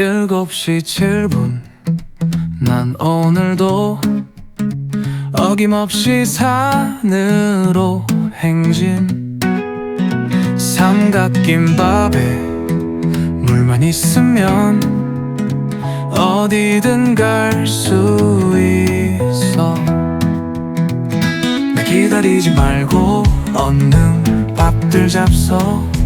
7시 7분. 난 오늘도 어김없이 산으로 행진. 삼각김밥에 물만 있으면 어디든 갈 수 있어. 나 기다리지 말고 얼른 밥들 잡숴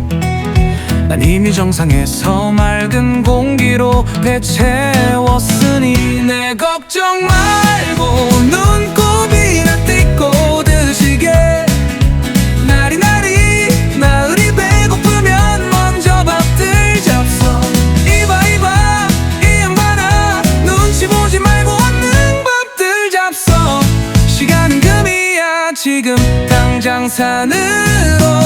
난 이미 정상에서 맑은 공기로 배 채웠으니 내 걱정 말고 눈곱이나 띠고 드시게. 나리나리 나으리 배고프면 먼저 밥들 잡숴 이봐 이봐 이 양반아 눈치 보지 말고 얼른 밥들 잡숴 시간은 금이야. 지금 당장 산으로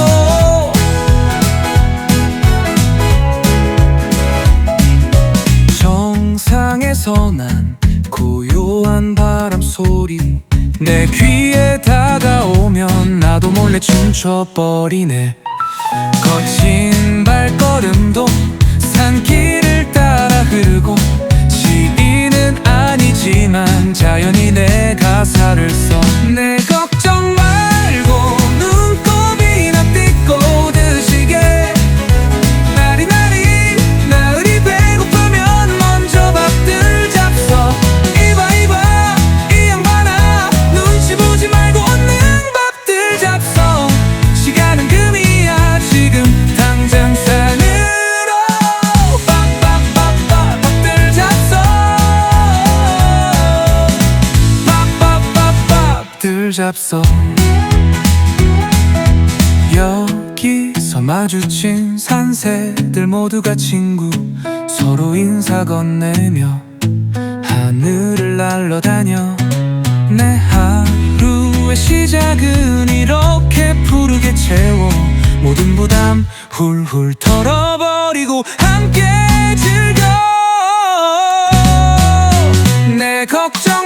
난 고요한 바람 소리. 내 귀에 다가오면 나도 몰래 춤춰버리네. 거친 발걸음도 산길을 따라 흐르고 시인은 아니지만 자연이 내 가사를 써. 내 잡숴 여기서 마주친 산새들 모두가 친구 서로 인사 건네며 하늘을 날러다녀. 내 하루의 시작은 이렇게 푸르게 채워 모든 부담 훌훌 털어버리고 함께 즐겨. 내 걱정